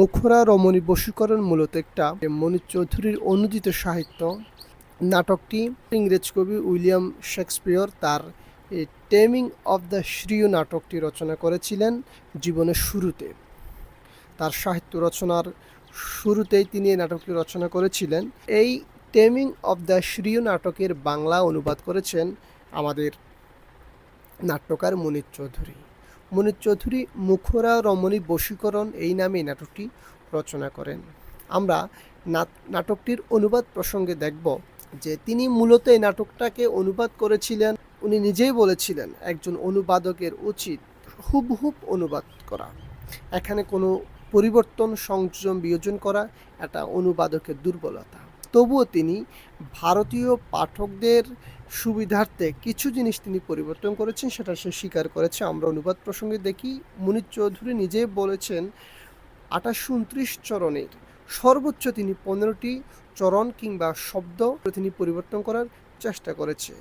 মুখরা রমণী বশীকরণ মূলত একটা মনির চৌধুরীর অনুদিত সাহিত্য। নাটকটি ইংরেজ কবি উইলিয়াম শেক্সপিয়র তার টেমিং অফ দ্য শ্রীয় নাটকটি রচনা করেছিলেন জীবনের শুরুতে। তার সাহিত্য রচনার শুরুতেই তিনি এই নাটকটি রচনা করেছিলেন। এই টেমিং অফ দ্য শ্রীয় নাটকের বাংলা অনুবাদ করেছেন আমাদের নাট্যকার মনির চৌধুরী। মনির চৌধুরী, মুখরা, রমণী বশীকরণ এই নামে নাটকটি রচনা করেন। আমরা নাট- নাটকটির অনুবাদ প্রসঙ্গে দেখব যে তিনি মূলত এই নাটকটাকে অনুবাদ করেছিলেন, উনি নিজেই বলেছিলেন, একজন অনুবাদকের উচিত হুবহুব অনুবাদ করা। এখানে কোনো পরিবর্তন, সংযোজন, বিয়োজন করা এটা অনুবাদকের দুর্বলতা। তবুও তিনি ভারতীয় পাঠকদের সুবিধার্থে কিছু জিনিস তিনি পরিবর্তন করেছেন, সেটা সে স্বীকার করেছে। আমরা অনুবাদ প্রসঙ্গে দেখি, মুনির চৌধুরী নিজেই বলেছেন আঠাশশো উনত্রিশ চরণের সর্বোচ্চ তিনি পনেরোটি চরণ কিংবা শব্দ তিনি পরিবর্তন করার চেষ্টা করেছে।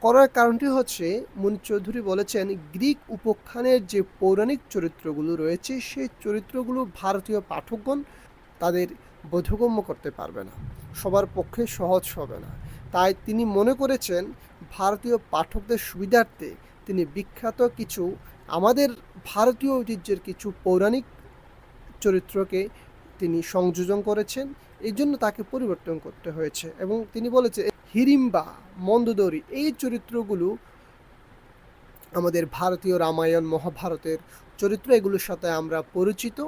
করার কারণটি হচ্ছে, মুনির চৌধুরী বলেছেন, গ্রিক উপখ্যানের যে পৌরাণিক চরিত্রগুলো রয়েছে, সেই চরিত্রগুলো ভারতীয় পাঠকগণ তাদের বোধগম্য করতে পারবে না। সবার পক্ষে সহজ হবে না। তাই তিনি মনে করেছেন ভারতীয় পাঠকদের সুবিধার্থে তিনি বিখ্যাত কিছু, আমাদের ভারতীয় ঐতিহ্যের কিছু পৌরাণিক চরিত্রকে তিনি সংযোজন করেছেন। এই জন্য তাকে পরিবর্তন করতে হয়েছে এবং তিনি বলেছে, হিরিম্বা, মন্দোদরি এই চরিত্রগুলো আমাদের ভারতীয় রামায়ণ, মহাভারতের চরিত্র এগুলোর সাথে আমরা পরিচিত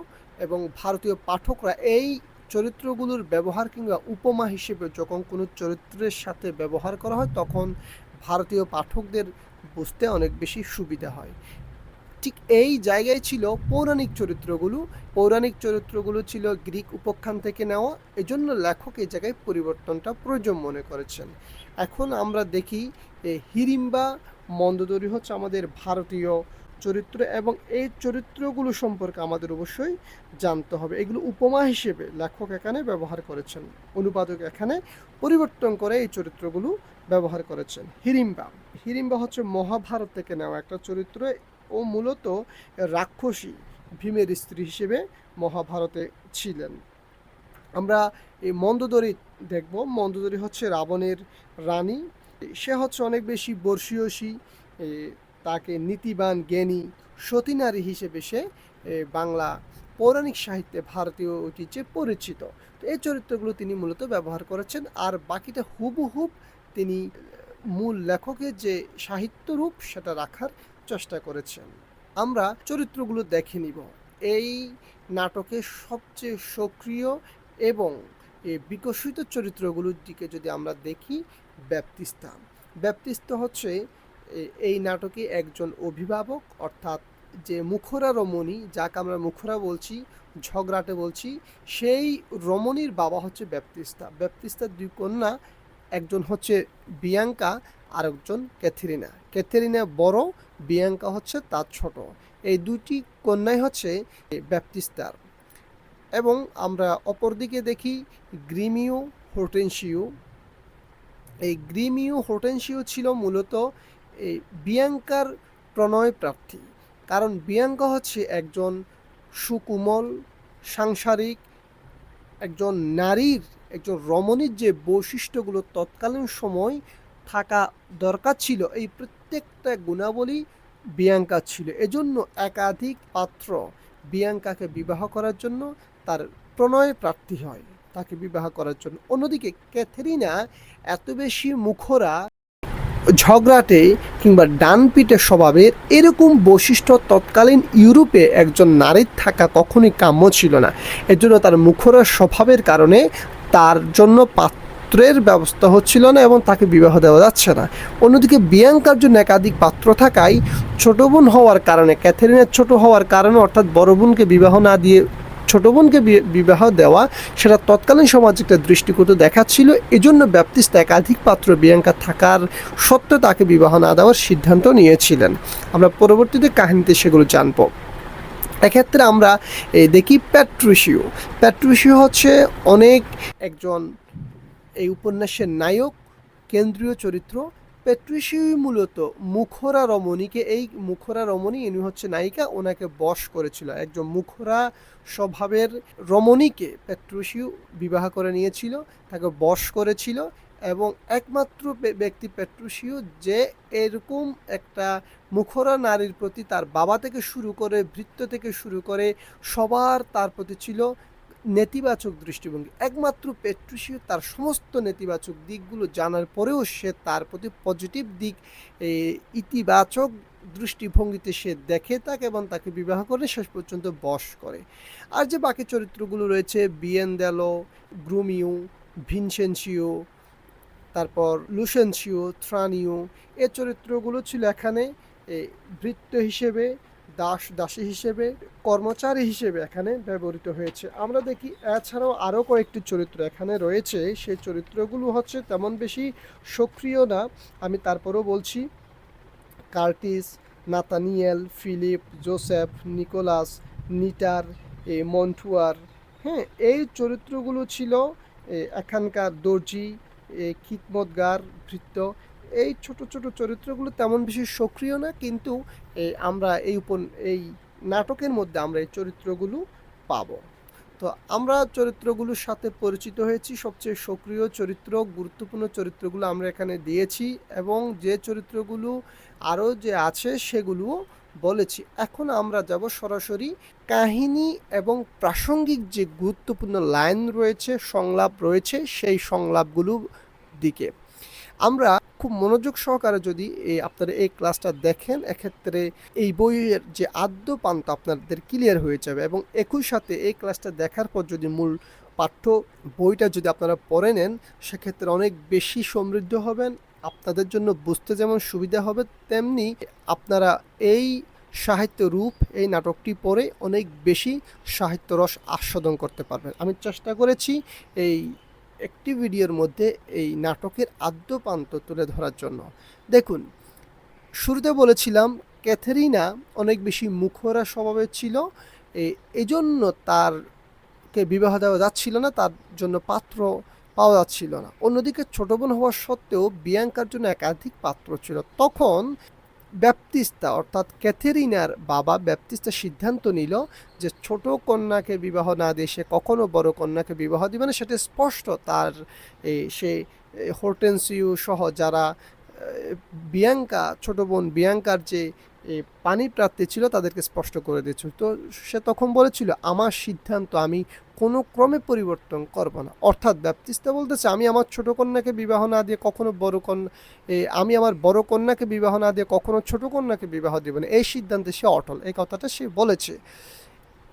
এবং ভারতীয় পাঠকরা এই চরিত্রগুলোর ব্যবহার কিংবা উপমা হিসেবে যখন কোনো চরিত্রের সাথে ব্যবহার করা হয়, তখন ভারতীয় পাঠকদের বুঝতে অনেক বেশি সুবিধা হয়। ঠিক এই জায়গায় ছিল পৌরাণিক চরিত্রগুলো। পৌরাণিক চরিত্রগুলো ছিল গ্রিক উপখ্যান থেকে নেওয়া। এজন্য লেখক এই জায়গায় পরিবর্তনটা প্রয়োজন মনে করেছেন। এখন আমরা দেখি হিরিম্বা মন্দোদরি হচ্ছে আমাদের ভারতীয় চরিত্র এবং এই চরিত্রগুলো সম্পর্কে আমাদের অবশ্যই জানতে হবে। এগুলো উপমা হিসেবে লেখক এখানে ব্যবহার করেছেন, অনুবাদক এখানে পরিবর্তন করে এই চরিত্রগুলো ব্যবহার করেছেন। হিরিম্বা হিরিম্বা হচ্ছে মহাভারত থেকে নেওয়া একটা চরিত্র ও মূলত রাক্ষসী ভীমের স্ত্রী হিসেবে মহাভারতে ছিলেন। আমরা এই মন্দোদরি দেখব। মন্দোদরি হচ্ছে রাবণের রানী। সে হচ্ছে অনেক বেশি বর্ষীয়সী তাকে নীতিবান জ্ঞানী সতী নারী হিসেবে সে বাংলা পৌরাণিক সাহিত্যে ভারতীয় ঐতিহ্যে পরিচিত। তো এই চরিত্রগুলো তিনি মূলত ব্যবহার করেছেন। আর বাকিটা হুবহুব তিনি মূল লেখকের যে সাহিত্য রূপ সেটা রাখার চেষ্টা করেছেন। আমরা চরিত্রগুলো দেখে নিব। এই নাটকের সবচেয়ে সক্রিয় এবং বিকশিত চরিত্রগুলোর দিকে যদি আমরা দেখি, ব্যাপ্তিস্তা। ব্যাপ্তিস্তা হচ্ছে এই নাটকে একজন অভিভাবক, অর্থাৎ যে মুখরা রমণী, যাকে আমরা মুখরা বলছি, ঝগড়াটে বলছি, সেই রমণীর বাবা হচ্ছে ব্যাপ্তিস্তা। ব্যাপ্তিস্তার দুই কন্যা, একজন হচ্ছে বিয়াঙ্কা আর একজন ক্যাথেরিনা। ক্যাথেরিনা বড়, বিয়াঙ্কা হচ্ছে তার ছোট। এই দুটি কন্যাই হচ্ছে ব্যাপ্তিস্তার। এবং আমরা অপরদিকে দেখি গ্রিমিও হোটেনশিও এই গ্রিমিও হোটেনশিও ছিল মূলত এই বিয়াঙ্কার প্রণয় প্রার্থী কারণ বিয়াঙ্কা হচ্ছে একজন সুকুমল, সাংসারিক, একজন নারীর, একজন রমণীর যে বৈশিষ্ট্যগুলো তৎকালীন সময় থাকা দরকার ছিল, এই প্রত্যেকটা গুণাবলী বিয়াঙ্কা ছিল। এজন্য একাধিক পাত্র বিয়াঙ্কাকে বিবাহ করার জন্য তার প্রণয় প্রার্থী হয়, তাকে বিবাহ করার জন্য। অন্যদিকে ক্যাথেরিনা এত বেশি মুখরা ঝগড়াটে কিংবা ডানপিটে স্বভাবের এরকম বৈশিষ্ট্য তৎকালীন ইউরোপে একজন নারীর থাকা কখনই কাম্য ছিল না। এজন্য তার মুখরের স্বভাবের কারণে তার জন্য পাত্রের ব্যবস্থা হচ্ছিল না এবং তাকে বিবাহ দেওয়া যাচ্ছে না। অন্যদিকে বিয়াঙ্কার জন্য একাধিক পাত্র থাকায় ছোট বোন হওয়ার কারণে, ক্যাথেরিনের ছোট হওয়ার কারণে অর্থাৎ বড় বোনকে বিবাহ না দিয়ে ছোট বোনকে বিবাহ দেওয়া, সেটা তৎকালীন সমাজ একটা দৃষ্টিকোণ দেখাচ্ছিল। এজন্য ব্যাপ্তিস্ত একাধিক পাত্র বিয়াঙ্কা থাকার সত্ত্বেও তাকে বিবাহ না দেওয়ার সিদ্ধান্ত নিয়েছিলেন। আমরা পরবর্তীতে কাহিনীতে সেগুলো জানব। এক্ষেত্রে আমরা দেখি প্যাট্রিশিও প্যাট্রিশিও হচ্ছে অনেক একজন, এই উপন্যাসের নায়ক, কেন্দ্রীয় চরিত্র পেট্রিসিউই মূলত মুখরা রমণীকে, এই মুখরা রমণী, ইনি হচ্ছে নায়িকা, ওনাকে বশ করেছিল। একজন মুখরা স্বভাবের রমণীকে পেট্রুসিউ বিবাহ করে নিয়েছিল, তাকে বশ করেছিল এবং একমাত্র ব্যক্তি পেট্রুসিউ যে এরকম একটা মুখরা নারীর প্রতি তার বাবা থেকে শুরু করে, ভৃত্য থেকে শুরু করে সবার তার প্রতি ছিল নেতিবাচক দৃষ্টিভঙ্গি। একমাত্র পেট্রুসিও তার সমস্ত নেতিবাচক দিকগুলো জানার পরেও সে তার প্রতি পজিটিভ দিক ইতিবাচক দৃষ্টিভঙ্গিতে সে দেখে তাকে এবং তাকে বিবাহ করে শেষ পর্যন্ত বশ করে। আর যে বাকি চরিত্রগুলো রয়েছে বিয়েন্দেলো গ্রুমিউ ভিনসেন্সিও তারপর লুসেন্সিও থ্রানিও এ চরিত্রগুলো ছিল এখানে ভৃত্য হিসেবে দাস দাসী হিসেবে কর্মচারী হিসেবে এখানে ব্যবহৃত হয়েছে। আমরা দেখি এছাড়াও আরও কয়েকটি চরিত্র এখানে রয়েছে। সেই চরিত্রগুলো হচ্ছে তেমন বেশি সক্রিয় না। আমি তারপরও বলছি Curtis Nathaniel Philip Joseph Nicholas নিটার এ মন্টুয়ার। হ্যাঁ এই চরিত্রগুলো ছিল এখানকার দর্জি এ, খিদমতগার ভৃত্য। এই ছোট ছোট চরিত্রগুলো তেমন বেশি সক্রিয় না কিন্তু এ, আমরা এই উপ এই নাটকের মধ্যে আমরা এই চরিত্রগুলো পাবো। তো আমরা চরিত্রগুলোর সাথে পরিচিত হয়েছি সবচেয়ে সক্রিয় চরিত্র গুরুত্বপূর্ণ চরিত্রগুলো আমরা এখানে দিয়েছি এবং যে চরিত্রগুলো আরও যে আছে সেগুলোও বলেছি। এখন আমরা যাব সরাসরি কাহিনী এবং প্রাসঙ্গিক যে গুরুত্বপূর্ণ লাইন রয়েছে সংলাপ রয়েছে সেই সংলাপগুলো দিকে। আমরা খুব মনোযোগ সহকারে যদি এই আপনারা এই ক্লাসটা দেখেন, এক্ষেত্রে এই বইয়ের যে আদ্য পান্ত আপনাদের ক্লিয়ার হয়ে যাবে এবং একই সাথে এই ক্লাসটা দেখার পর যদি মূল পাঠ্য বইটা যদি আপনারা পড়ে নেন, সেক্ষেত্রে অনেক বেশি সমৃদ্ধ হবেন, আপনাদের জন্য বুঝতে যেমন সুবিধা হবে, তেমনি আপনারা এই সাহিত্য রূপ, এই নাটকটি পড়ে অনেক বেশি সাহিত্য রস আস্বাদন করতে পারবেন। আমি চেষ্টা করেছি এই একটি ভিডিওর মধ্যে এই নাটকের আদ্যপান্ত তুলে ধরার জন্য। দেখুন, শুরুতে বলেছিলাম ক্যাথেরিনা অনেক বেশি মুখরা স্বভাবের ছিল এজন্য তারকে বিবাহ দেওয়া যাচ্ছিল না, তার জন্য পাত্র পাওয়া যাচ্ছিল না। অন্যদিকে ছোট বোন হওয়া সত্ত্বেও বিয়াঙ্কার জন্য একাধিক পাত্র ছিল। তখন ব্যাপতিস্তা অর্থাৎ ক্যাথেরিনার বাবা ব্যাপতিস্তা সিদ্ধান্ত নিল যে ছোট কন্যাকে বিবাহ না দিয়ে সে কখনো বড় কন্যাকে বিবাহ দিবে না। সেটা স্পষ্ট তার এই, সে হোর্টেন্সিউ সহ যারা বিয়াঙ্কা ছোট বোন বিয়াঙ্কার যে পানি প্রার্থী ছিল তাদেরকে স্পষ্ট করে দিয়েছিল। তো সে তখন বলেছিল আমার সিদ্ধান্ত আমি কোনো ক্রমে পরিবর্তন করব না। অর্থাৎ ব্যাপতিস্তা বলতেছে, আমি আমার ছোট কন্যাকে বিবাহ না দিয়ে কখনো বড় কন্যা আমি আমার বড় কন্যাকে বিবাহ না দিয়ে কখনো ছোট কন্যাকে বিবাহ দেব না। এই সিদ্ধান্তে সে অটল। এই কথাটা সে বলেছে।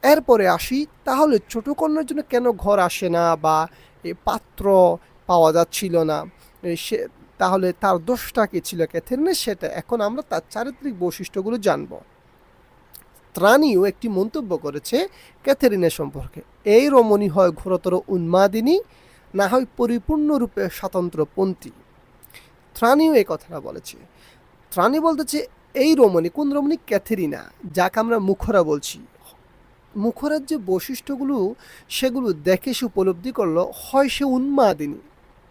এরপরে আসি, তাহলে ছোট কন্যার জন্য কেন ঘর আসে না বা পাত্র পাওয়া যাচ্ছিল না? সে, তাহলে তার দোষটা কি ছিল? ক্যাথেরিনের সেটা এখন আমরা তার চারিত্রিক বৈশিষ্ট্যগুলো জানব। ত্রাণীও একটি মন্তব্য করেছে ক্যাথেরিনের সম্পর্কে। এই রমণী হয় ঘোরতর উন্মাদিনী, না হয় পরিপূর্ণরূপে স্বাতন্ত্রপন্থী। ত্রাণীও এই কথাটা বলেছে। ত্রাণী বলতেছে এই রমণী, কোন রমণী? ক্যাথেরিনা, যাকে আমরা মুখরা বলছি। মুখরার যে বৈশিষ্ট্যগুলো, সেগুলো দেখে সে উপলব্ধি করল, হয় সে উন্মাদিনী।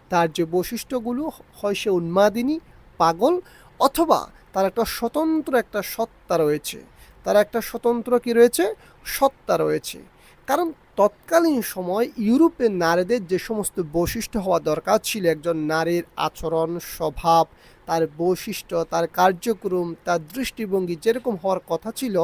তার যে বৈশিষ্ট্যগুলো, হয় সে উন্মাদিনী, পাগল, অথবা তার একটা স্বতন্ত্র একটা সত্তা রয়েছে। তার একটা স্বতন্ত্র কি রয়েছে? সত্তা রয়েছে। কারণ তৎকালীন সময় ইউরোপের নারীদের যে সমস্ত বৈশিষ্ট্য হওয়া দরকার ছিল, একজন নারীর আচরণ, স্বভাব, তার বৈশিষ্ট্য, তার কার্যক্রম, তার দৃষ্টিভঙ্গি যেরকম হওয়ার কথা ছিল,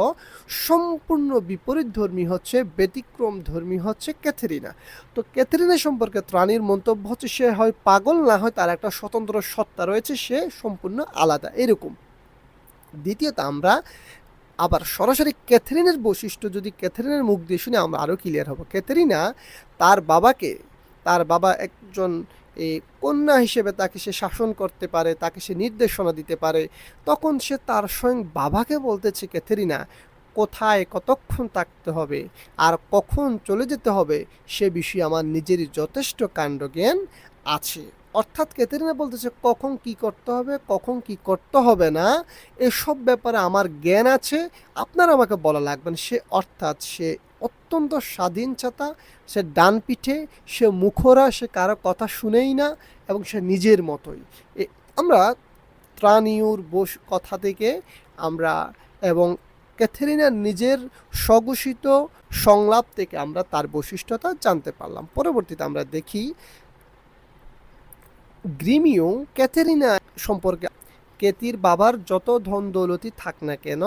সম্পূর্ণ বিপরীত ধর্মী হচ্ছে, ব্যতিক্রম ধর্মী হচ্ছে ক্যাথেরিনা। তো ক্যাথেরিনা সম্পর্কে ত্রাণীর মন্তব্য হচ্ছে, সে হয় পাগল, না হয় তার একটা স্বতন্ত্র সত্তা রয়েছে, সে সম্পূর্ণ আলাদা, এরকম। দ্বিতীয়ত আমরা আবার সরাসরি ক্যাথরিনের বৈশিষ্ট্য যদি ক্যাথরিনের মুখ দিয়ে শুনে আমরা আরও ক্লিয়ার হব। ক্যাথরিনা তার বাবাকে, তার বাবা একজন এই কন্যা হিসেবে তাকে সে শাসন করতে পারে, তাকে সে নির্দেশনা দিতে পারে, তখন সে তার স্বয়ং বাবাকে বলতেছে, ক্যাথেরিনা, কোথায় কতক্ষণ থাকতে হবে আর কখন চলে যেতে হবে সে বিষয়ে আমার নিজেরই যথেষ্ট কাণ্ড জ্ঞান আছে। অর্থাৎ ক্যাথরিনা বলতেছে, কখন কি করতে হবে, কখন কি করতে হবে না, এসব ব্যাপারে আমার জ্ঞান আছে, আপনারা আমাকে বলা লাগবেন সে অর্থাৎ সে অত্যন্ত স্বাধীন চাতা সে ডান পিঠে, সে মুখরা, সে কারও কথা শুনেই না এবং সে নিজের মতোই। আমরা ত্রানিউর বস, কথা থেকে আমরা এবং ক্যাথেরিনার নিজের স্বঘোষিত সংলাপ থেকে আমরা তার বৈশিষ্ট্যতা জানতে পারলাম। পরবর্তীতে আমরা দেখি গ্রিমিও ক্যাথেরিনা সম্পর্কে। কেতির বাবার যত ধন দৌলতি থাক না কেন,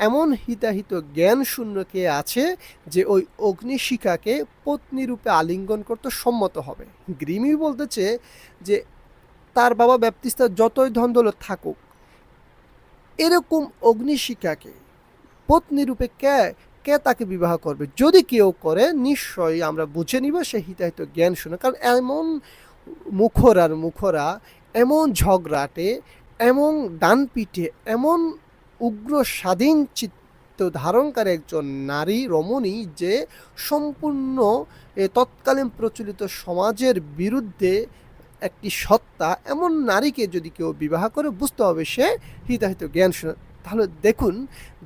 এমন হিতাহিত জ্ঞান শূন্য কে আছে যে ওই অগ্নিশিখাকে পত্নী রূপে আলিঙ্গন করতে সম্মত হবে। গ্রিমি বলতেছে যে তার বাবা ব্যাপ্তিস্তার যতই ধন দৌলত থাকুক, এরকম অগ্নিশিখাকে পত্নী রূপে কে কে তাকে বিবাহ করবে? যদি কেউ করে, নিশ্চয়ই আমরা বুঝে নিব সে হিতাহিত জ্ঞান শুনে কারণ এমন মুখরার মুখরা এমন ঝগড়াটে, এমন ডান পিঠে এমন উগ্র স্বাধীন চিত্ত ধারণকারী একজন নারী রমণী যে সম্পূর্ণ তৎকালীন প্রচলিত সমাজের বিরুদ্ধে একটি সত্তা, এমন নারীকে যদি কেউ বিবাহ করে বুঝতে হবে সে হিতাহিত জ্ঞান শুনে। তাহলে দেখুন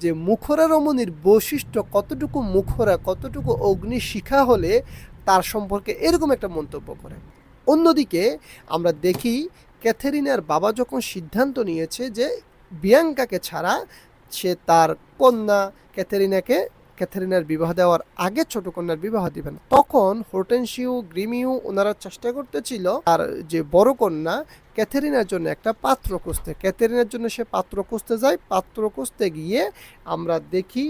যে মুখরা রমণীর বৈশিষ্ট্য কতটুকু মুখরা, কতটুকু অগ্নিশিখা হলে তার সম্পর্কে এরকম একটা মন্তব্য করে। অন্যদিকে আমরা দেখি ক্যাথেরিনার বাবা যখন সিদ্ধান্ত নিয়েছে যে বিয়াঙ্কাকে ছাড়া সে তার কন্যা ক্যাথেরিনাকে, ক্যাথেরিনার বিবাহ দেওয়ার আগে ছোট কন্যার বিবাহ দিবেন তখন হোর্টেনশিউ, গ্রিমিউ ওনারা চেষ্টা করতেছিল আর যে বড় কন্যা ক্যাথেরিনার জন্য একটা পাত্র খুঁজতে। ক্যাথেরিনার জন্য সে পাত্র খুঁজতে যায়। পাত্র খুঁজতে গিয়ে আমরা দেখি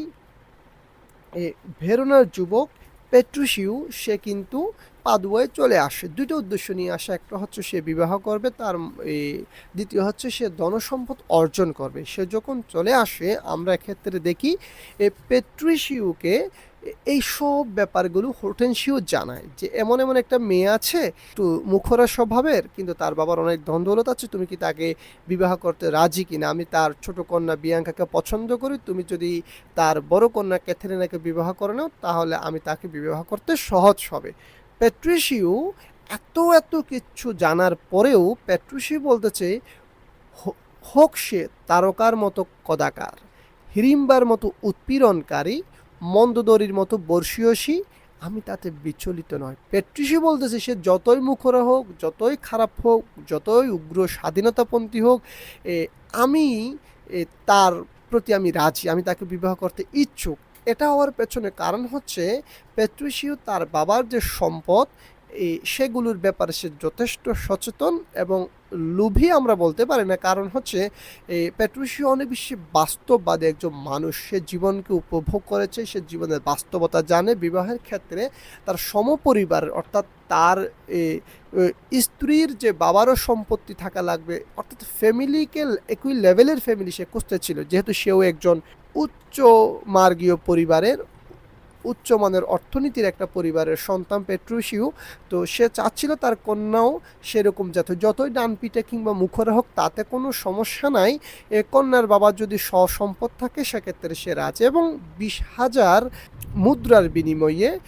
ভেরোনার যুবক পেট্রুশিউ, সে কিন্তু পাদুয়ায় চলে আসে। দুটো উদ্দেশ্য নিয়ে আসে, একটা হচ্ছে সে বিবাহ করবে, তার দ্বিতীয় হচ্ছে সে ধনসম্পদ অর্জন করবে। সে যখন চলে আসে, আমরা এক্ষেত্রে দেখি এই পেট্রিশিউকে এই সব ব্যাপারগুলো হোর্টেনশিও জানায় যে এমন এমন একটা মেয়ে আছে, একটু মুখরা স্বভাবের, কিন্তু তার বাবার অনেক ধন দৌলত আছে, তুমি কি তাকে বিবাহ করতে রাজি কিনা? আমি তার ছোট কন্যা বিয়াঙ্কাকে পছন্দ করি, তুমি যদি তার বড় কন্যা ক্যাথেরিনাকে বিবাহ করে নাও, তাহলে আমি তাকে বিবাহ করতে সহজ হবে। প্যাট্রিসিউ এত এত কিছু জানার পরেও প্যাট্রিসিউ বলতেছে, "হ- হোক সে তারকার মতো কদাকার, হিরিম্বার মতো উৎপীড়নকারী, মন্দদরির মতো বর্ষীয়সী, আমি তাতে বিচলিত নয়। পেট্রিসি বলতেছে, সে যতই মুখরা হোক, যতই খারাপ হোক, যতই উগ্র স্বাধীনতাপন্থী হোক আমি তার প্রতি আমি রাজি, আমি তাকে বিবাহ করতে ইচ্ছুক। এটা হওয়ার পেছনে। কারণ হচ্ছে পেট্রিসিও তার বাবার যে সম্পদ এই সেগুলোর ব্যাপারে সে যথেষ্ট সচেতন এবং লোভী আমরা বলতে পারি না। কারণ হচ্ছে, এই পেট্রুসিও অনেক বেশি বাস্তববাদী একজন মানুষ। সে জীবনকে উপভোগ করেছে, সে জীবনের বাস্তবতা জানে। বিবাহের ক্ষেত্রে তার সমপরিবার, অর্থাৎ তার স্ত্রীর যে বাবারও সম্পত্তি থাকা লাগবে, অর্থাৎ ফ্যামিলিকে একই লেভেলের ফ্যামিলি সে খুঁজতে ছিল যেহেতু সেও একজন উচ্চ মার্গীয় পরিবারের উচ্চমানের অর্থনীতির একটা পরিবারের সন্তান পেট্রুসিউ তো সে চাচ্ছিল তার কন্যাও সেরকম যাতে যতই ডান পিঠে কিংবা মুখরা হোক, তাতে কোনো সমস্যা নাই। এ কন্যার বাবার যদি সসম্পদ থাকে, সেক্ষেত্রে সে রাজি। এবং বিশ হাজার মুদ্রার বিনিময়ে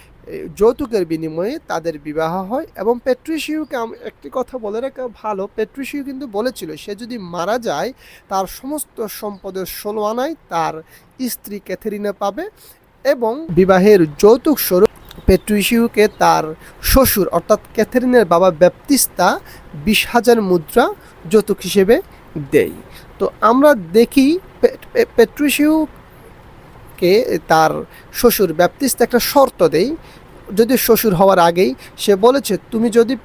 যৌতুকের বিনিময়ে তাদের বিবাহ হয়। এবং পেট্রিসিউকে আম- একটি কথা বলে রাখা ভালো পেট্রিসিউ কিন্তু বলেছিল, সে যদি মারা যায়, তার সমস্ত সম্পদের ষোলো আনায় তার স্ত্রী ক্যাথেরিনা পাবে। এবং বিবাহের যৌতুক স্বরূপ পেট্রিসিউকে তার শ্বশুর অর্থাৎ ক্যাথেরিনের বাবা ব্যাপ্তিস্তা বিশ হাজার মুদ্রা যৌতুক হিসেবে দেয়। তো আমরা দেখি পে- পে- তার শ্বশুর ব্যাপ্তিস্তা একটা শর্ত দেয়। যদি শ্বশুর হওয়ার আগেই সে বলেছে, তুমি যদি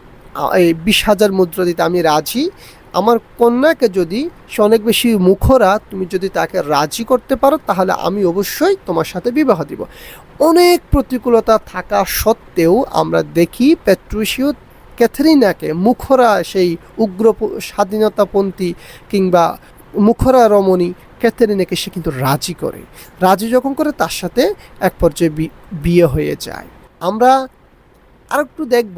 এই বিশ হাজার মুদ্রা দিতে আমি রাজি আমার কন্যাকে যদি সে অনেক বেশি মুখরা তুমি যদি তাকে রাজি করতে পারো, তাহলে আমি অবশ্যই তোমার সাথে বিবাহ দিব। অনেক প্রতিকূলতা থাকা সত্ত্বেও আমরা দেখি পেট্রুশিও ক্যাথরিনাকে মুখরা সেই উগ্র স্বাধীনতাপন্থী কিংবা মুখরা রমণী ক্যাথরিনাকে সে কিন্তু রাজি করে। রাজি যখন করে তার সাথে এক পর্যায়ে বিয়ে হয়ে যায়। আমরা আরেকটু দেখব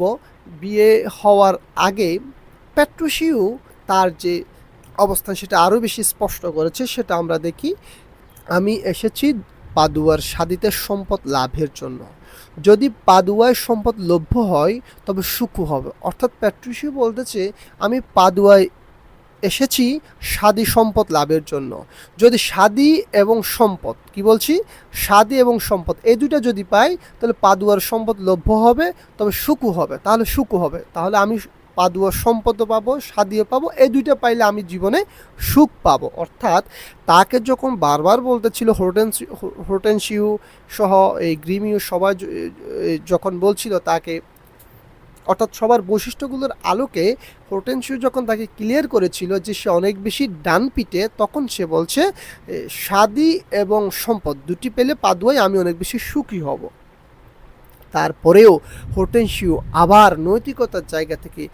বিয়ে হওয়ার আগে পেট্রুশিও তার যে অবস্থান সেটা আরও বেশি স্পষ্ট করেছে, সেটা আমরা দেখি। আমি এসেছি পাদুয়ার সাদিতের সম্পদ লাভের জন্য। যদি পাদুয়ায় সম্পদ লভ্য হয়, তবে সুখু হবে। অর্থাৎ প্যাট্রিসিও বলতেছে, আমি পাদুয়ায় এসেছি স্বাদী সম্পদ লাভের জন্য। যদি স্বাদী এবং সম্পদ, কি বলছি? স্বাদী এবং সম্পদ, এই দুইটা যদি পাই, তাহলে পাদুয়ার সম্পদ লভ্য হবে, তবে সুকু হবে। তাহলে সুকু হবে। তাহলে আমি পাদুয়া সম্পদও পাবো স্বাদীও পাবো এই দুইটা পাইলে আমি জীবনে সুখ পাবো। অর্থাৎ তাকে যখন বারবার বলতেছিল হোটেন্সি হোটেন্সিউ সহ এই গ্রিমিউ সবাই যখন বলছিল তাকে অর্থাৎ সবার বৈশিষ্ট্যগুলোর আলোকে হোটেন্সিউ যখন তাকে ক্লিয়ার করেছিল যে সে অনেক বেশি ডান পিটে তখন সে বলছে এ, স্বাদী এবং সম্পদ দুটি পেলে পাদুয়ায় আমি অনেক বেশি সুখী হব। তারপরেও হোটেনশিও আবার নৈতিকতার জায়গা থেকে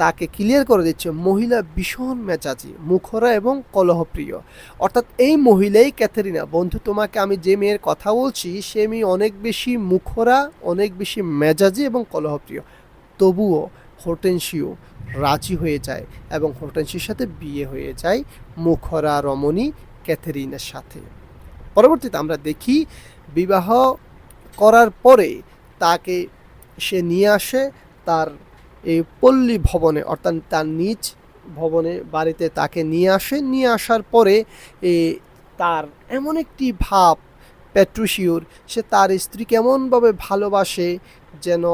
তাকে ক্লিয়ার করে দিচ্ছে, মহিলা ভীষণ মেজাজি, মুখরা এবং কলহপ্রিয়। অর্থাৎ এই মহিলাই ক্যাথেরিনা, বন্ধু তোমাকে আমি যে মেয়ের কথা বলছি, সে মেয়ে অনেক বেশি মুখরা, অনেক বেশি মেজাজি এবং কলহপ্রিয়। তবুও হোটেনশিও রাজি হয়ে যায় এবং হোটেনশির সাথে বিয়ে হয়ে যায় মুখরা রমণী ক্যাথেরিনের সাথে। পরবর্তীতে আমরা দেখি বিবাহ করার পরে তাকে সে নিয়ে আসে, তার এই পল্লী ভবনে, অর্থাৎ তার নিজ ভবনে, বাড়িতে তাকে নিয়ে আসে। নিয়ে আসার পরে তার এমন একটি ভাব প্যাট্রুশিওর সে তার স্ত্রী কেমনভাবে ভালোবাসে যেন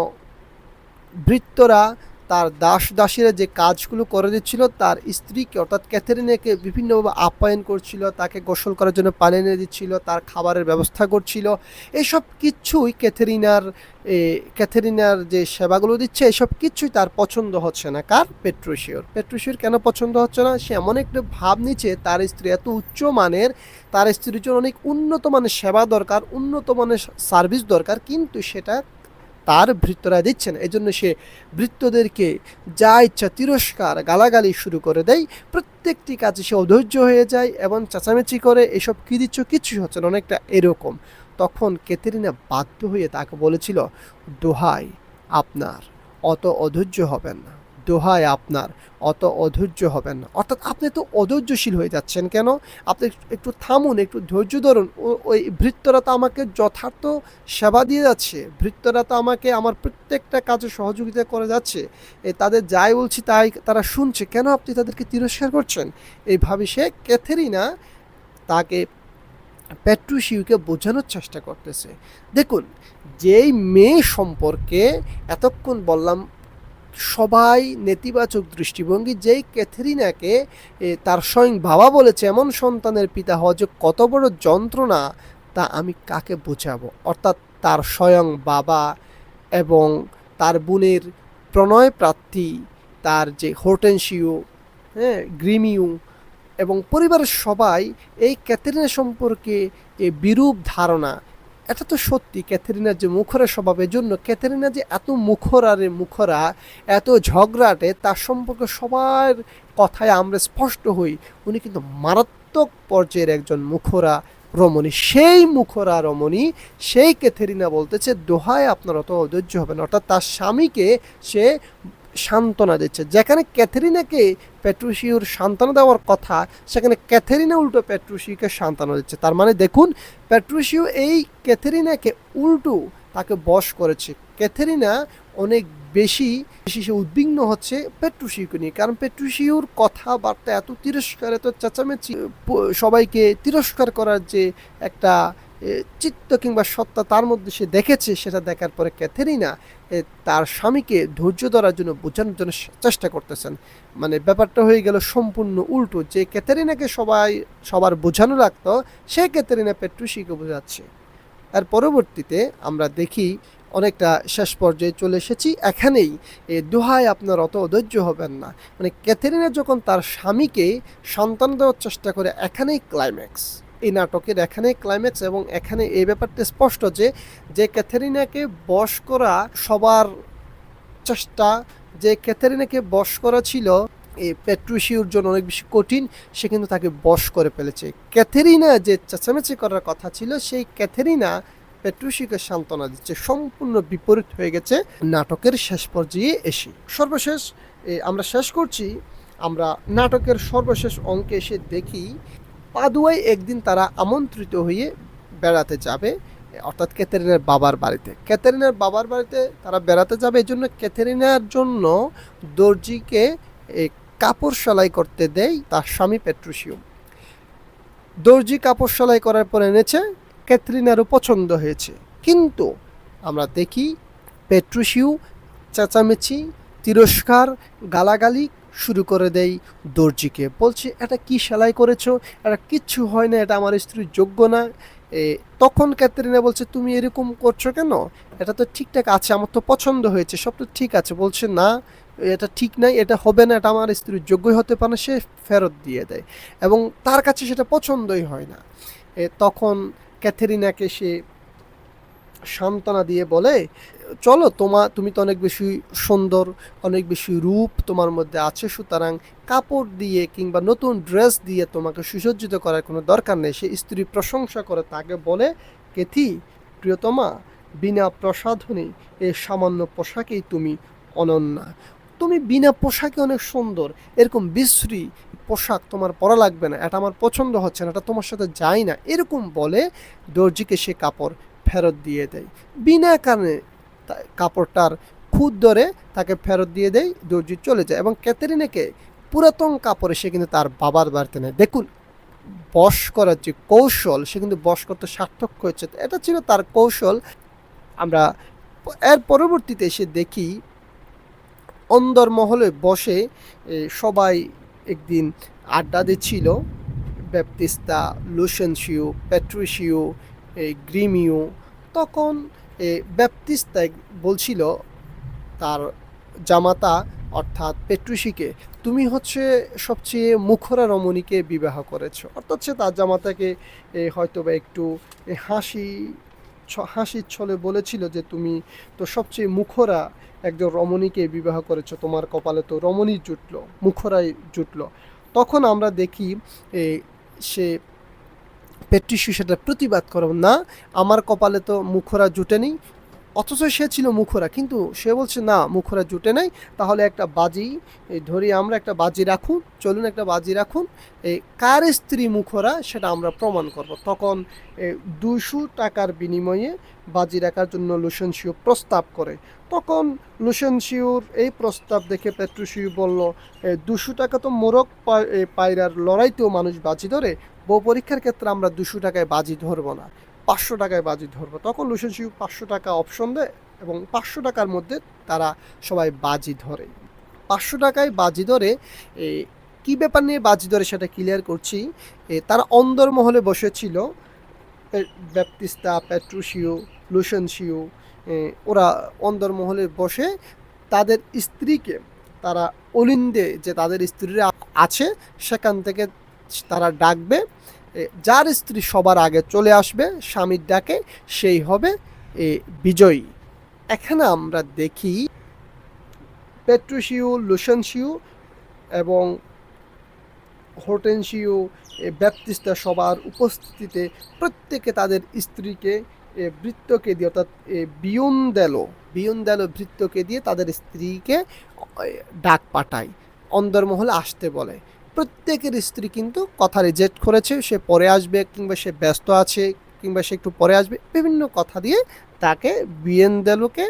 ভৃত্যরা তার দাস দাসীরা যে কাজগুলো করে দিচ্ছিল, তার স্ত্রীকে অর্থাৎ ক্যাথেরিনাকে বিভিন্নভাবে আপ্যায়ন করছিল, তাকে গোসল করার জন্য পানি এনে দিচ্ছিল, তার খাবারের ব্যবস্থা করছিল। এসব কিছুই ক্যাথেরিনার ক্যাথেরিনার যে সেবাগুলো দিচ্ছে, এসব কিছুই তার পছন্দ হচ্ছে না। কার? পেট্রোশিওর। পেট্রোশিওর কেন পছন্দ হচ্ছে না? সে এমন একটা ভাব নিচ্ছে, তার স্ত্রী এত উচ্চ মানের, তার স্ত্রীর জন্য অনেক উন্নত মানের সেবা দরকার, উন্নত মানের সার্ভিস দরকার, কিন্তু সেটা তার ভৃত্যরা দিচ্ছেন। এজন্য সে ভৃত্যদেরকে যা ইচ্ছা তিরস্কার, গালাগালি শুরু করে দেয়। প্রত্যেকটি কাজে সে অধৈর্য হয়ে যায় এবং চেঁচামেচি করে। এসব কী দিচ্ছ? কিছুই হচ্ছে না, অনেকটা এরকম। তখন কেতেরিনা বাধ্য হয়ে তাকে বলেছিল, দোহাই, আপনার। অত অধৈর্য হবেন না। দোহাই আপনার, অত অধৈর্য হবেন অর্থাৎ আপনি তো অধৈর্যশীল হয়ে যাচ্ছেন কেন? আপনি একটু থামুন, একটু ধৈর্য ধরুন। ওই ভৃত্যরা তো আমাকে যথার্থ সেবা দিয়ে যাচ্ছে। ভৃত্যরা তো আমাকে আমার প্রত্যেকটা কাজে সহযোগিতা করে যাচ্ছে। এ, তাদের যাই বলছি তাই তারা শুনছে। কেন আপনি তাদেরকে তিরস্কার করছেন? এইভাবে সে ক্যাথেরিনা তাকে পেট্রুশিউকে বোঝানোর চেষ্টা করতেছে। দেখুন, যেই মেয়ে সম্পর্কে এতক্ষণ বললাম সবাই নেতিবাচক দৃষ্টিভঙ্গি, যেই ক্যাথেরিনাকে তার স্বয়ং বাবা বলেছে, এমন সন্তানের পিতা হওয়া যে কত বড় যন্ত্রণা, তা আমি কাকে বোঝাবো? অর্থাৎ তার স্বয়ং বাবা এবং তার বোনের প্রণয় প্রার্থী তার যে হোর্টেনশিও হ্যাঁ গ্রিমিউ এবং পরিবারের সবাই এই ক্যাথেরিনা সম্পর্কে বিরূপ ধারণা এটা তো সত্যি, ক্যাথেরিনার যে মুখরা স্বভাবের জন্য ক্যাথেরিনা যে এত মুখরা রে মুখরা, এত ঝগড়াটে, তার সম্পর্কে সবার কথায় আমরা স্পষ্ট হই। উনি কিন্তু মারাত্মক পর্যায়ের একজন মুখরা রমণী। সেই মুখরা রমণী, সেই ক্যাথেরিনা বলতেছে, দোহায়, আপনার অত অধৈর্য হবে না। অর্থাৎ তার স্বামীকে সে সান্ত্বনা দিচ্ছে। যেখানে ক্যাথেরিনাকে পেট্রুশিওর সান্ত্বনা দেওয়ার কথা, সেখানে ক্যাথেরিনা উল্টো পেট্রুশিওকে সান্ত্বনা দিচ্ছে। তার মানে দেখুন পেট্রুশিও এই ক্যাথেরিনাকে উল্টো তাকে বশ করেছে। ক্যাথেরিনা অনেক বেশি বেশি সে উদ্বিগ্ন হচ্ছে পেট্রুশিওকে নিয়ে। কারণ পেট্রুশিওর কথাবার্তা এত তিরস্কার, এত চেঁচামেচি সবাইকে তিরস্কার করার যে একটা চিত্ত কিংবা সত্তা তার মধ্যে সে দেখেছে, সেটা দেখার পরে ক্যাথেরিনা তার স্বামীকে ধৈর্য ধরার জন্য বোঝানোর জন্য চেষ্টা করতেছেন। মানে ব্যাপারটা হয়ে গেল সম্পূর্ণ উল্টো, যে ক্যাথেরিনাকে সবাই, সবার বোঝানো লাগতো, সে ক্যাথেরিনা পেট্রুশিকে বোঝাচ্ছে। তার পরবর্তীতে আমরা দেখি অনেকটা শেষ পর্যায়ে চলে এসেছি, এখানেই দোহায় আপনার অত অধৈর্য হবেন না। মানে ক্যাথেরিনা যখন তার স্বামীকে সন্তান দেওয়ার চেষ্টা করে, এখানেই ক্লাইম্যাক্স এই নাটকের এখানে ক্লাইম্যাক্স এবং এখানে এই ব্যাপারটা স্পষ্ট যে যে ক্যাথেরিনাকে বশ করা সবার চেষ্টা, যে ক্যাথেরিনাকে বশ করা ছিল এই পেট্রুশিওর জন্য অনেক বেশি কঠিন, সে কিন্তু তাকে বশ করে ফেলেছে। ক্যাথেরিনা যে চেঁচামেচি করার কথা ছিল, সেই ক্যাথেরিনা পেট্রুশিকে সান্ত্বনা দিচ্ছে, সম্পূর্ণ বিপরীত হয়ে গেছে নাটকের শেষ পর্যায়ে এসে। সর্বশেষ আমরা শেষ করছি, আমরা নাটকের সর্বশেষ অঙ্কে এসে দেখি পাদুয়ায় একদিন তারা আমন্ত্রিত হয়ে বেড়াতে যাবে, অর্থাৎ ক্যাথেরিনার বাবার বাড়িতে। ক্যাথেরিনার বাবার বাড়িতে তারা বেড়াতে যাবে এই জন্য ক্যাথেরিনার জন্য দর্জিকে কাপড় সেলাই করতে দেয় তার স্বামী পেট্রুশিয়াম। দর্জি কাপড় সেলাই করার পর এনেছে, ক্যাথরিনারও পছন্দ হয়েছে। কিন্তু আমরা দেখি পেট্রুশিউ চেঁচামেচি, তিরস্কার, গালাগালি শুরু করে দেয় দর্জিকে। বলছে এটা কি সেলাই করেছ? এটা কিচ্ছু হয় না এটা আমার স্ত্রীর যোগ্য না। এ, তখন ক্যাথরিনা বলছে তুমি এরকম করছ কেন? এটা তো ঠিকঠাক আছে আমার তো পছন্দ হয়েছে সব তো ঠিক আছে। বলছে না এটা ঠিক নাই এটা হবে না এটা আমার স্ত্রীর যোগ্যই হতে পারে সে ফেরত দিয়ে দেয়। এবং তার কাছে সেটা পছন্দই হয় না। তখন ক্যাথেরিনাকে সে সান্ত্বনা দিয়ে বলে, চলো তোমা, তুমি তো অনেক বেশি সুন্দর, অনেক বেশি রূপ তোমার মধ্যে আছে, সুতরাং কাপড় দিয়ে কিংবা নতুন ড্রেস দিয়ে তোমাকে সুসজ্জিত করার কোনো দরকার নেই। সে স্ত্রী প্রশংসা করে তাকে বলে, কেথি, প্রিয়তমা, বিনা প্রসাধনে এই সামান্য পোশাকেই তুমি অনন্যা। তুমি বিনা পোশাকে অনেক সুন্দর, এরকম বিশ্রী পোশাক তোমার পরা লাগবে না, এটা আমার পছন্দ হচ্ছে না, এটা তোমার সাথে যায় না। এরকম বলে দর্জিকে সে কাপড় ফেরত দিয়ে দেয়। বিনা কারণে কাপড়টার খুদ ধরে তাকে ফেরত দিয়ে দেয়, দর্জি চলে যায় এবং ক্যাথেরিনাকে পুরাতন কাপড়ে সে কিন্তু তার বাবার বাড়িতে নেয়। দেখুন, বশ করার যে কৌশল, সে কিন্তু বশ করতে সার্থক হয়েছে। এটা ছিল তার কৌশল। আমরা এর পরবর্তীতে এসে দেখি, অন্দর মহলে বসে সবাই একদিন আড্ডা দিচ্ছিল। ব্যাপতিস্তা, লুসেনশিও প্যাট্রিশিও এই গ্রিমিও তখন এ, ব্যাপতিস্তা এক- বলছিল তার জামাতা অর্থাৎ পেট্রুশিকে তুমি হচ্ছে সবচেয়ে মুখরা রমণীকে বিবাহ করেছ। অর্থাৎ সে তার জামাতাকে হয়তো বা একটু হাসি হাসির ছলে বলেছিল যে তুমি তো সবচেয়ে মুখরা একজন রমণীকে বিবাহ করেছ তোমার কপালে তো রমণী জুটলো মুখরাই জুটলো। তখন আমরা দেখি সে পেট্রিশু সেটা প্রতিবাদ করে না। আমার কপালে তো মুখরা জুটে নেই। অথচ সে ছিল মুখরা, কিন্তু সে বলছে, না, মুখরা জুটে নাই। তাহলে একটা বাজি ধরি আমরা একটা বাজি রাখুন, চলুন একটা বাজি রাখুন। এই কার স্ত্রী মুখরা সেটা আমরা প্রমাণ করব। তখন দুশো টাকার বিনিময়ে বাজি রাখার জন্য লুসেনশিও প্রস্তাব করে। তখন লুসেন লুসেনশিওর এই প্রস্তাব দেখে পেট্রুশিও বলল দুশো টাকা তো মোরগ পা- পায়রার লড়াইতেও মানুষ বাজি ধরে। বউ পরীক্ষার ক্ষেত্রে আমরা দুশো টাকায় বাজি ধরবো না পাঁচশো টাকায় বাজি ধরবো। তখন লুসেনশিও পাঁচশো টাকা অপশন দেয় এবং পাঁচশো টাকার মধ্যে তারা সবাই বাজি ধরে। পাঁচশো টাকায় বাজি ধরে কি ব্যাপার নিয়ে বাজি ধরে সেটা ক্লিয়ার করছি তারা অন্দরমহলে বসেছিল প্যাট্রুশিও লুসেনশিও এ, ওরা অন্দরমহলে বসে তাদের স্ত্রীকে তারা অলিন্দে যে তাদের স্ত্রীরা আছে সেখান থেকে তারা ডাকবে যার স্ত্রী সবার আগে চলে আসবে স্বামীর ডাকে সেই হবে এ, বিজয়ী। এখানে আমরা দেখি পেট্রুশিও লুসেনশিও এবং হোটেনশিও এ, ব্যাপতিস্তা সবার উপস্থিতিতে প্রত্যেকে তাদের স্ত্রীকে বৃত্তকে দিয়ে অর্থাৎ বিয়ন দেল বিয়ন দেল বৃত্তকে দিয়ে তাদের স্ত্রীকে ডাক পাঠায়। অন্দরমহলে আসতে বলে। প্রত্যেকের স্ত্রী কিন্তু কথা রিজেক্ট করেছে, সে পরে আসবে কিংবা সে ব্যস্ত আছে কিংবা সে একটু পরে আসবে, বিভিন্ন কথা দিয়ে তাকে বিয়েন্দেলোকে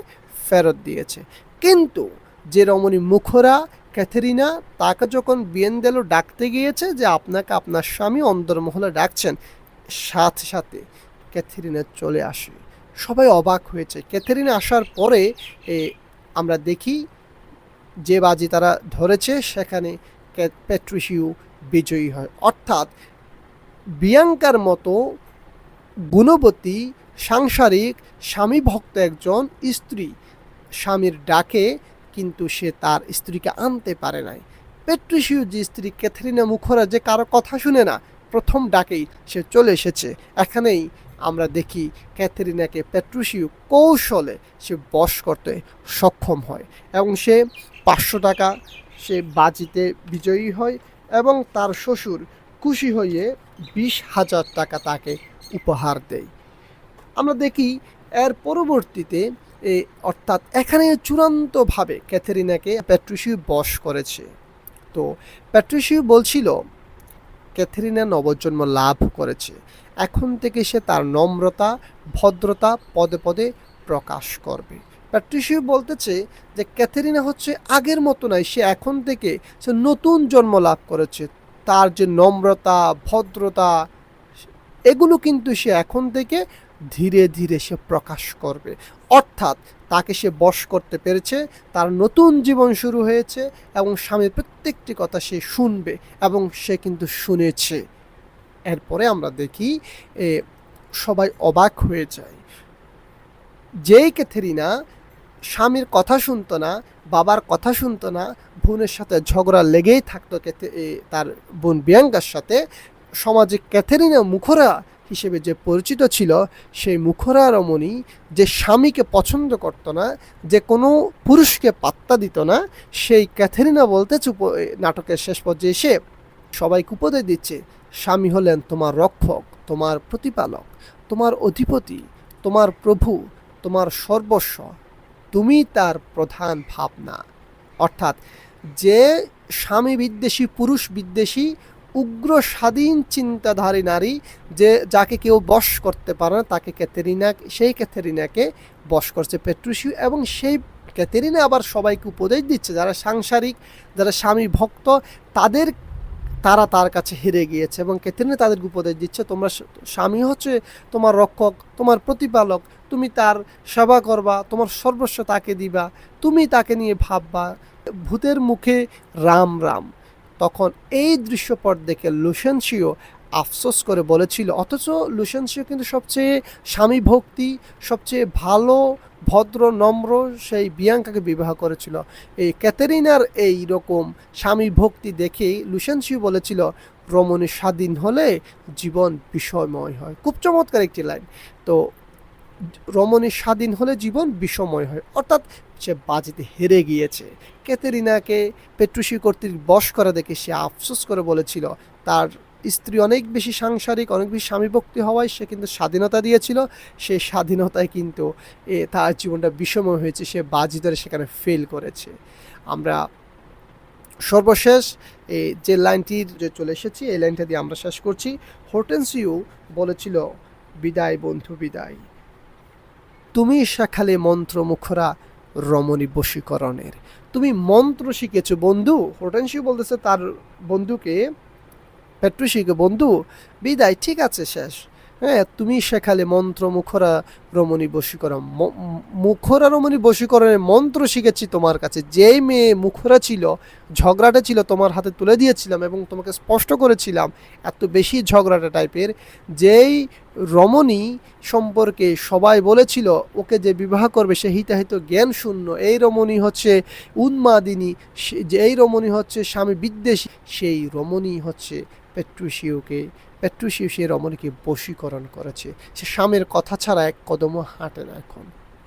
ফেরত দিয়েছে। কিন্তু যে রমণী মুখরা, ক্যাথেরিনা, তাকে যখন বিয়েন্দেলো ডাকতে গিয়েছে যে আপনাকে আপনার স্বামী অন্দরমহলে ডাকছেন, সাথে সাথে ক্যাথেরিনা চলে আসে। সবাই অবাক হয়েছে। ক্যাথেরিনা আসার পরে আমরা দেখি যে বাজি তারা ধরেছে, সেখানে প্যাট্রিসিও বিজয়ী হয়। অর্থাৎ বিয়াঙ্কার মতো গুণবতী, সাংসারিক স্বামী ভক্ত একজন স্ত্রী স্বামীর ডাকে কিন্তু সে তার স্ত্রীকে আনতে পারে নাই। পেট্রিসিও যে স্ত্রী ক্যাথরিনা মুখরা যে কারও কথা শুনে না, প্রথম ডাকেই সে চলে এসেছে। এখানেই আমরা দেখি ক্যাথরিনাকে পেট্রুসিও কৌশলে সে বশ করতে সক্ষম হয় এবং সে পাঁচশো টাকা সে বাজিতে বিজয়ী হয় এবং তার শ্বশুর খুশি হয়ে বিশ হাজার টাকা তাকে উপহার দেয়। আমরা দেখি এর পরবর্তীতে অর্থাৎ এখানে চূড়ান্তভাবে ক্যাথেরিনাকে প্যাট্রিসিউ বশ করেছে। তো প্যাট্রিসিউ বলছিল, ক্যাথেরিনা নবজন্ম লাভ করেছে। এখন থেকে সে তার নম্রতা, ভদ্রতা পদে পদে প্রকাশ করবে। প্যাট্রিসিও বলতেছে যে ক্যাথেরিনা হচ্ছে আগের মতো নয়, সে এখন থেকে সে নতুন জন্ম লাভ করেছে। তার যে নম্রতা, ভদ্রতা, এগুলো কিন্তু সে এখন থেকে ধীরে ধীরে সে প্রকাশ করবে। অর্থাৎ তাকে সে বশ করতে পেরেছে, তার নতুন জীবন শুরু হয়েছে এবং স্বামীর প্রত্যেকটি কথা সে শুনবে এবং সে কিন্তু শুনেছে। এরপরে আমরা দেখি সবাই অবাক হয়ে যায়। যেই ক্যাথেরিনা স্বামীর কথা শুনতো না, বাবার কথা শুনতো না, বোনের সাথে ঝগড়া লেগেই থাকতো তার বোন বিয়াঙ্গার সাথে। সমাজে ক্যাথেরিনা মুখরা হিসেবে যে পরিচিত ছিল, সেই মুখরা রমণী যে স্বামীকে পছন্দ করত না, যে কোনো পুরুষকে পাত্তা দিত না, সেই ক্যাথেরিনা বলতে চুপ নাটকের শেষ পর্যায়ে এসে সবাইকে উপদেশ দিচ্ছে, স্বামী হলেন তোমার রক্ষক, তোমার প্রতিপালক, তোমার অধিপতি, তোমার প্রভু, তোমার সর্বস্ব। তুমি তার প্রধান ভাবনা। অর্থাৎ যে স্বামী বিদ্বেষী, পুরুষ বিদ্বেষী, উগ্র স্বাধীন চিন্তাধারী নারী যে যাকে কেউ বশ করতে পারে না, তাকে ক্যাথেরিনা সেই ক্যাথেরিনাকে বশ করছে পেট্রুসিউ এবং সেই ক্যাথেরিনা আবার সবাইকে উপদেশ দিচ্ছে। যারা সাংসারিক, যারা স্বামী ভক্ত, তাদের তারা তার কাছে হেরে গিয়েছে এবং ক্যাথেরিনা তাদেরকে উপদেশ দিচ্ছে, তোমরা স্বামী হচ্ছে তোমার রক্ষক, তোমার প্রতিপালক, তুমি তার সেবা করবা, তোমার সর্বস্ব তাকে দিবা, তুমি তাকে নিয়ে ভাববা। ভূতের মুখে রাম রাম। তখন এই দৃশ্যপট দেখে লুসেন্সিও আফসোস করে বলেছিল, অথচ লুসেন্সিও কিন্তু সবচেয়ে স্বামী ভক্তি সবচেয়ে ভালো ভদ্র, নম্র সেই বিয়াঙ্কাকে বিবাহ করেছিল। এই ক্যাথেরিনার এই রকম স্বামী ভক্তি দেখেই লুসেন্সিও বলেছিল, রমণী স্বাধীন হলে জীবন বিষয়ময় হয়। খুব চমৎকার একটি লাইন। তো, রমণী স্বাধীন হলে জীবন বিষময় হয়। অর্থাৎ সে বাজিতে হেরে গিয়েছে। ক্যাথেরিনাকে পেট্রুসি কর্তৃক বশ করা দেখে সে আফসোস করে বলেছিল, তার স্ত্রী অনেক বেশি সাংসারিক অনেক বেশি স্বামীভক্তি হওয়ায় সে কিন্তু স্বাধীনতা দিয়েছিল। সেই স্বাধীনতায় কিন্তু এ, তার জীবনটা বিষময় হয়েছে সে বাজি ধরে সেখানে ফেল করেছে। আমরা সর্বশেষ এই যে লাইনটির যে চলে এসেছি এই লাইনটা দিয়ে আমরা শেষ করছি। হোটেন্সিও বলেছিল বিদায় বন্ধু বিদায়। তুমি শেখালে মন্ত্র মুখরা রমণী বশীকরণের। তুমি মন্ত্র শিখেছো বন্ধু। হোটেন্সিও বলতেছে তার বন্ধুকে পেট্রুসিকে বন্ধু, বিদায়, ঠিক আছে, শেষ। হ্যাঁ তুমি শেখালে মন্ত্র মুখরা রমণী বশীকরণ। মুখরা রমণী বশীকরণের মন্ত্র শিখেছি তোমার কাছে। যেই মেয়ে মুখরা ছিল, ঝগড়াটা ছিল, তোমার হাতে তুলে দিয়েছিলাম এবং তোমাকে স্পষ্ট করেছিলাম, এত বেশি ঝগড়াটা টাইপের, যেই রমণী সম্পর্কে সবাই বলেছিল, ওকে যে বিবাহ করবে, সে হিতাহিত জ্ঞান শূন্য। এই রমণী হচ্ছে উন্মাদিনী যে এই রমণী হচ্ছে স্বামী বিদ্বেষী, সেই রমণী হচ্ছে পেট্রুসিওকে পেট্রুসিও সে রমণীকে বশীকরণ করেছে। সে স্বামীর কথা ছাড়া এক কদমও হাঁটে না এখন।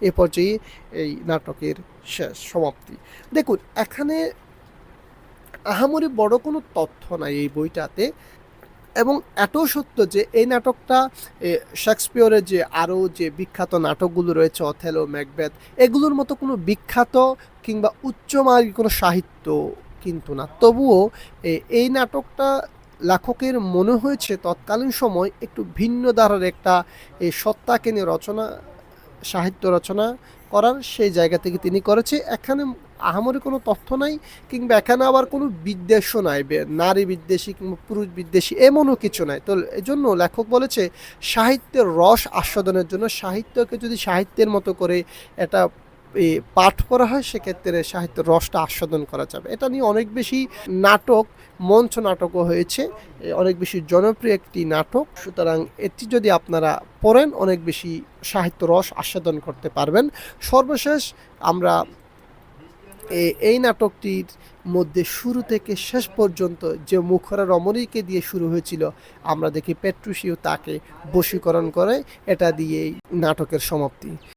এ পর্যায়ে এই নাটকের শেষ সমাপ্তি। দেখুন, এখানে আহামরি বড় কোনো তথ্য নাই এই বইটাতে। এবং এত সত্য যে এই নাটকটা শেক্সপিয়রের যে আরও যে বিখ্যাত নাটকগুলো রয়েছে, অথেলো, ম্যাকবেথ, এগুলোর মতো কোনো বিখ্যাত কিংবা উচ্চমার্গী কোনো সাহিত্য কিন্তু না। তবুও এই নাটকটা লেখকের মনে হয়েছে তৎকালীন সময় একটু ভিন্ন ধারার একটা এই সত্তাকে নিয়ে রচনা, সাহিত্য রচনা করার সেই জায়গা থেকে তিনি করেছে। এখানে আহামরি কোনো তথ্য নাই কিংবা এখানে আবার কোনো বিদ্বেষও নাই। নারী বিদ্বেষী কিংবা পুরুষ বিদ্বেষী এমনও কিছু নাই। তো এজন্য লেখক বলেছে, সাহিত্যের রস আস্বাদনের জন্য সাহিত্যকে যদি সাহিত্যের মতো করে এটা পাঠ করা হয়, সেক্ষেত্রে সাহিত্যের রসটা আস্বাদন করা যাবে। এটা নিয়ে অনেক বেশি নাটক, মঞ্চ নাটকও হয়েছে। অনেক বেশি জনপ্রিয় একটি নাটক। সুতরাং এটি যদি আপনারা পড়েন, অনেক বেশি সাহিত্য রস আস্বাদন করতে পারবেন। সর্বশেষ আমরা এই নাটকটির মধ্যে শুরু থেকে শেষ পর্যন্ত যে মুখরা রমণীকে দিয়ে শুরু হয়েছিল, আমরা দেখি পেট্রুসিও তাকে বশীকরণ করে, এটা দিয়েই নাটকের সমাপ্তি।